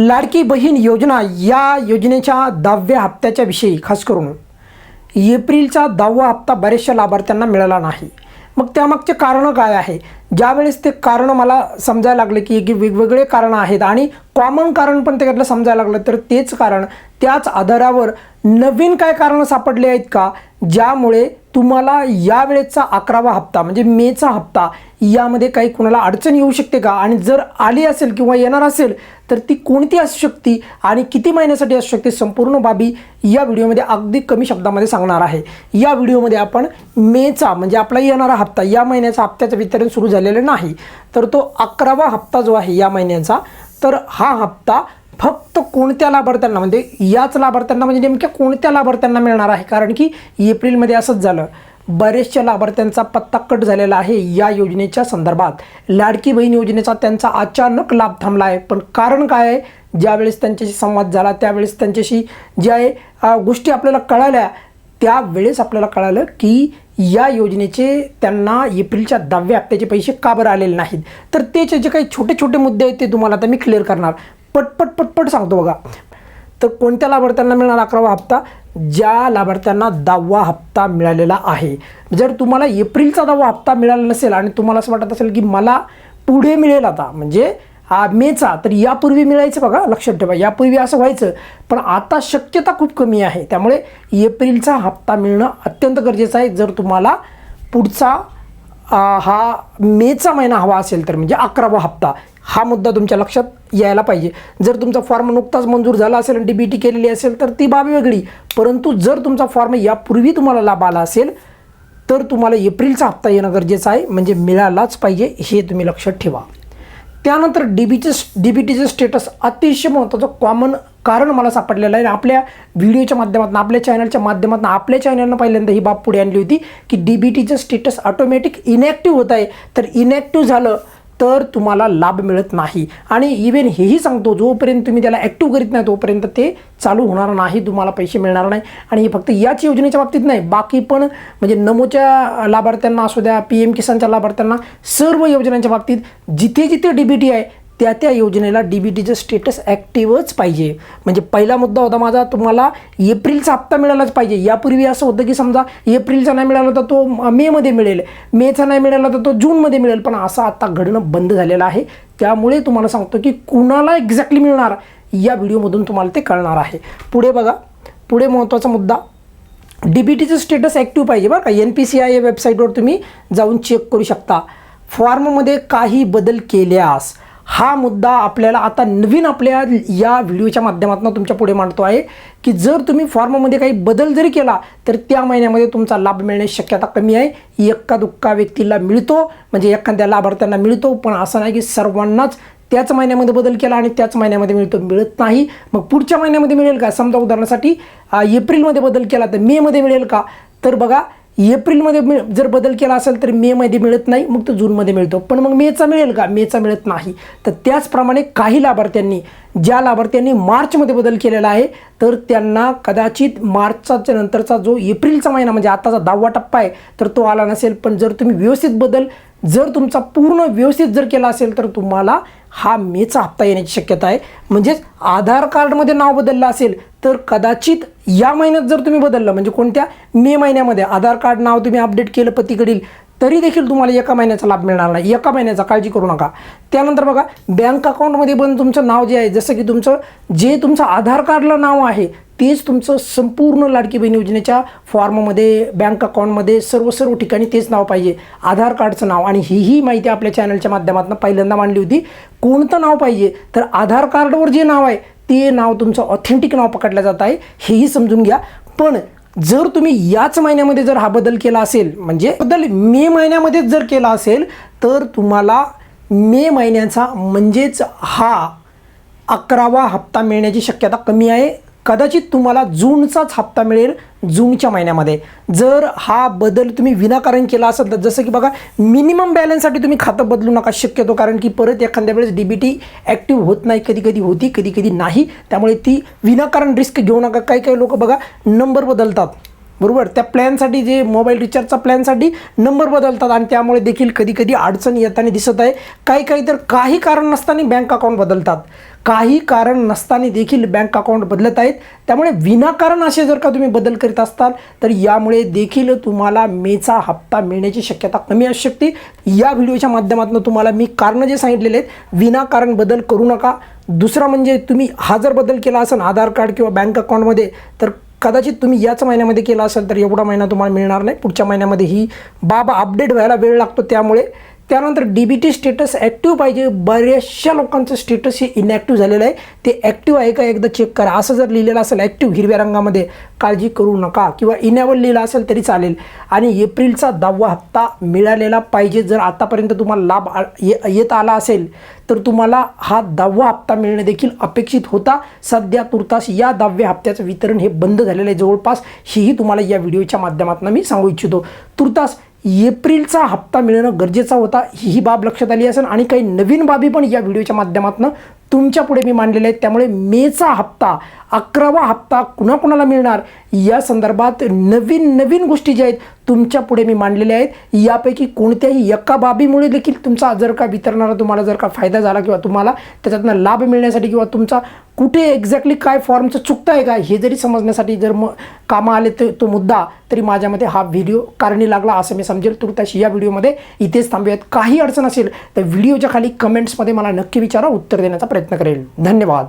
लाडकी बहीण योजना या योजनेच्या दहाव्या हप्त्याच्या विषयी खास करून एप्रिलचा दहावा हप्ता बऱ्याचशा लाभार्थ्यांना मिळाला नाही. मग त्यामागचे कारणं काय आहे? ज्यावेळेस ते कारणं मला समजायला लागले की की वेगवेगळे कारणं आहेत आणि कॉमन कारण पण त्याच्यातलं समजायला लागलं तर तेच कारण त्याच आधारावर नवीन काय कारणं सापडले आहेत का? ज्यामुळे तुम्हाला यावेळेचा अकरावा हप्ता म्हणजे मेचा हप्ता यामध्ये काही कुणाला अडचण येऊ शकते का? आणि जर आली असेल किंवा येणार असेल तर ती कोणती असू शकते आणि किती महिन्यासाठी असू शकते? संपूर्ण बाबी या व्हिडिओमध्ये अगदी कमी शब्दामध्ये सांगणार आहे. या व्हिडिओमध्ये आपण मेचा म्हणजे आपला येणारा हप्ता या महिन्याचा हप्त्याचं वितरण सुरू झालेलं नाही. तर तो अकरावा हप्ता जो आहे या महिन्याचा तर हा हप्ता फक्त कोणत्या लाभार्थ्यांना म्हणजे याच लाभार्थ्यांना म्हणजे नेमक्या कोणत्या लाभार्थ्यांना मिळणार आहे? कारण की एप्रिलमध्ये असंच झालं. बरेचशा लाभार्थ्यांचा पत्ता कट झालेला आहे या योजनेच्या संदर्भात. लाडकी बहीण योजनेचा त्यांचा अचानक लाभ थांबला आहे पण कारण काय आहे? ज्यावेळेस त्यांच्याशी संवाद झाला त्यावेळेस त्यांच्याशी ज्या गोष्टी आपल्याला कळाल्या त्यावेळेस आपल्याला कळालं की या योजनेचे त्यांना एप्रिलच्या दहाव्या हप्त्याचे पैसे का बरं आलेले नाहीत? तर त्याचे जे काही छोटे छोटे मुद्दे आहेत ते तुम्हाला आता मी क्लिअर करणार. पटपट पटपट सांगतो बघा. तर कोणत्या लाभार्थ्यांना मिळणार अकरावा हप्ता? ज्या लाभार्थ्यांना दहावा हप्ता मिळालेला आहे. जर तुम्हाला एप्रिलचा दहावा हप्ता मिळाला नसेल आणि तुम्हाला असं वाटत असेल की मला पुढे मिळेल आता म्हणजे हा मेचा तर यापूर्वी मिळायचं बघा लक्षात ठेवा यापूर्वी असं व्हायचं पण आता शक्यता खूप कमी आहे. त्यामुळे एप्रिलचा हप्ता मिळणं अत्यंत गरजेचं आहे. जर तुम्हाला पुढचा हा मेचा महिना हवा असेल तर म्हणजे अकरावा हप्ता हा मुद्दा तुमच्या लक्षात यायला पाहिजे. जर तुमचा फॉर्म नुकताच मंजूर झाला असेल आणि डी बी टी केलेली असेल तर ती बाब वेगळी. परंतु जर तुमचा फॉर्म यापूर्वी तुम्हाला लाभ आला असेल तर तुम्हाला एप्रिलचा हप्ता येणं गरजेचं आहे. म्हणजे मिळालाच पाहिजे हे तुम्ही लक्षात ठेवा. त्यानंतर डी बीचे डी बी टीचं स्टेटस अतिशय महत्त्वाचं कॉमन कारण मला सापडलेलं आहे. आणि आपल्या व्हिडिओच्या माध्यमातून आपल्या चॅनलच्या माध्यमातून आपल्या चॅनलनं पहिल्यांदा ही बाब पुढे आणली होती की डी बी टीचं स्टेटस ऑटोमॅटिक इनॅक्टिव्ह होत आहे. तर इनॅक्टिव्ह झालं तर तुम्हाला लाभ मिळत नाही. आणि इव्हन हेही सांगतो जोपर्यंत तुम्ही त्याला ॲक्टिव्ह करीत नाही तोपर्यंत ते चालू होणार नाही तुम्हाला पैसे मिळणार नाही. आणि हे फक्त याच योजनेच्या बाबतीत नाही बाकी पण म्हणजे नमोच्या लाभार्थ्यांना असू द्या पी एम किसानच्या लाभार्थ्यांना सर्व योजनांच्या बाबतीत जिथे जिथे डी बी टी आहे त्या त्या योजनेला डी बी टीचं स्टेटस ॲक्टिव्हच पाहिजे. म्हणजे पहिला मुद्दा होता माझा तुम्हाला एप्रिलचा हप्ता मिळालाच पाहिजे. यापूर्वी असं होतं की समजा एप्रिलचा नाही मिळाला तर तो मेमध्ये मिळेल. मेचा नाही मिळाला तर तो जूनमध्ये मिळेल. पण असं आता घडणं बंद झालेलं आहे. त्यामुळे तुम्हाला सांगतो की कुणाला एक्झॅक्टली मिळणार या व्हिडिओमधून तुम्हाला ते कळणार आहे. पुढे बघा. पुढे महत्त्वाचा मुद्दा. डी बी टीचं स्टेटस ॲक्टिव्ह पाहिजे बरं का. एन पी सी आय या वेबसाईटवर तुम्ही जाऊन चेक करू शकता. फॉर्ममध्ये काही बदल केल्यास हा मुद्दा आपल्याला आता नवीन आपल्या या व्हिडिओच्या माध्यमातून तुमच्यापुढे मांडतो आहे की जर तुम्ही फॉर्ममध्ये काही बदल जरी केला तर त्या महिन्यामध्ये तुमचा लाभ मिळण्याची शक्यता कमी आहे. एक्का दुक्का व्यक्तीला मिळतो म्हणजे एखाद्या लाभार्थ्यांना मिळतो पण असं नाही की सर्वांनाच त्याच महिन्यामध्ये बदल केला आणि त्याच महिन्यामध्ये मिळतो मिळत नाही. मग पुढच्या महिन्यामध्ये मिळेल का? समजा उदाहरणासाठी एप्रिलमध्ये बदल केला तर मेमध्ये मिळेल का? तर बघा एप्रिलमध्ये मिळ जर बदल केला असेल तर मेमध्ये मिळत नाही मग तो जूनमध्ये मिळतो. पण मग मेचा मिळेल का? मेचा मिळत नाही. तर त्याचप्रमाणे काही लाभार्थ्यांनी ज्या लाभार्थ्यांनी मार्चमध्ये बदल केलेला आहे तर त्यांना कदाचित मार्चचा नंतरचा जो एप्रिलचा महिना म्हणजे आताचा दहावा टप्पा आहे तर तो आला नसेल. पण जर तुम्ही व्यवस्थित बदल जर तुमचा पूर्ण व्यवस्थित जर केला असेल तर तुम्हाला हा मेचा हप्ता येण्याची शक्यता आहे. म्हणजेच आधार कार्डमध्ये नाव बदललं असेल तर कदाचित या महिन्यात जर तुम्ही बदललं म्हणजे कोणत्या मे महिन्यामध्ये आधार कार्ड नाव तुम्ही अपडेट केलं पतीकडील तरी देखील तुम्हाला एका महिन्याचा लाभ मिळणार नाही. एका महिन्याचा काळजी करू नका. त्यानंतर बघा बँक अकाउंटमध्ये पण तुमचं नाव जे आहे जसं की तुमचं जे तुमचं आधार कार्डला नाव आहे तेच तुमचं संपूर्ण लाडकी बहीण योजनेच्या फॉर्ममध्ये बँक अकाउंटमध्ये सर्व सर्व ठिकाणी तेच नाव पाहिजे. आधार कार्डचं नाव. आणि हीही माहिती आपल्या चॅनलच्या माध्यमातून पहिल्यांदा मांडली होती. कोणतं नाव पाहिजे? तर आधार कार्डवर जे नाव आहे ते नाव तुमचं ऑथेंटिक नाव पकडलं जात आहे. हेही समजून घ्या. पण जर तुम्ही याच महिन्यामध्ये जर हा बदल केला असेल म्हणजे बदल मे महिन्यामध्येच जर केला असेल तर तुम्हाला मे महिन्याचा म्हणजेच हा अकरावा हप्ता मिळण्याची शक्यता कमी आहे. कदाचित तुम्हाला जूनचाच हप्ता मिळेल जूनच्या महिन्यामध्ये. जर हा बदल तुम्ही विनाकारण केला असेल तर जसं की बघा मिनिमम बॅलन्ससाठी तुम्ही खातं बदलू नका शक्यतो कारण की परत एखाद्या वेळेस डी बी टी ॲक्टिव्ह होत नाही कधी कधी होती कधी कधी नाही. त्यामुळे ती विनाकारण रिस्क घेऊ नका. काही काही लोक बघा नंबर बदलतात. बरोबर? त्या प्लॅनसाठी जे मोबाईल रिचार्जचा प्लॅनसाठी नंबर बदलतात आणि त्यामुळे देखील कधी कधी अडचण येताना दिसत आहे. काही काही तर काही कारण नसताना बँक अकाउंट बदलतात. काही कारण नसताना देखील बँक अकाउंट बदलत आहेत. त्यामुळे विनाकारण असे जर का तुम्ही बदल करीत असताल तर यामुळे देखील तुम्हाला मेचा हप्ता मिळण्याची शक्यता कमी असू शकते. या व्हिडिओच्या माध्यमातून तुम्हाला मी कारणं जे सांगितलेले आहेत विनाकारण बदल करू नका. दुसरा म्हणजे तुम्ही हा जर बदल केला असेल आधार कार्ड किंवा बँक अकाउंटमध्ये तर कदाचित तुम्ही याच महिन्यामध्ये केला असेल तर एवढा महिना तुम्हाला मिळणार नाही. पुढच्या महिन्यामध्ये ही बाबा अपडेट व्हायला वेळ लागतो. त्यामुळे त्यानंतर D B T status active पाहिजे. बऱ्याचशा लोकांचं स्टेटस हे इनॲक्टिव्ह झालेलं आहे. ते ॲक्टिव्ह आहे का? एकदा चेक करा. असं जर लिहिलेलं असेल ॲक्टिव्ह हिरव्या रंगामध्ये काळजी करू नका. किंवा इनॅबल लिहिलं असेल तरी चालेल. आणि एप्रिलचा दहावा हप्ता मिळालेला पाहिजे. जर आतापर्यंत तुम्हाला लाभ आ- ये- येत आला असेल तर तुम्हाला हा दहावा हप्ता मिळणे देखील अपेक्षित होता. सध्या तुर्तास या दहाव्या हप्त्याचं वितरण हे बंद झालेलं आहे. जवळपास हेही तुम्हाला या व्हिडिओच्या माध्यमातून मी सांगू इच्छितो. तुर्तास एप्रिलचा हप्ता मिळणं गरजेचा होता. ही बाब लक्षात आली असेल. आणि काही नवीन बाबी पण या व्हिडिओच्या माध्यमातून तुमच्यापुढे मी मांडलेल्या आहेत. त्यामुळे मेचा हप्ता अकरावा हप्ता कुणाकुणाला मिळणार? या संदर्भात नवीन नवीन गोष्टी ज्या आहेत तुमच्यापुढे मी मांडलेल्या आहेत. यापैकी कोणत्याही एका बाबीमुळे देखील तुमचा जर का वितरणारा तुम्हाला जर का फायदा झाला किंवा तुम्हाला त्याच्यातनं लाभ मिळण्यासाठी किंवा तुमचा कुठे एक्झॅक्टली काय फॉर्मचं चुकतं आहे का हे जरी समजण्यासाठी जर मग कामं आले तर तो मुद्दा तरी माझ्यामध्ये हा व्हिडिओ कारणी लागला असं मी समजेल. तुर्ताशी या व्हिडिओमध्ये इथेच थांबूयात. काही अडचण असेल तर व्हिडिओच्या खाली कमेंट्समध्ये मला नक्की विचारा उत्तर देण्याचा प्रयत्न करेल. धन्यवाद.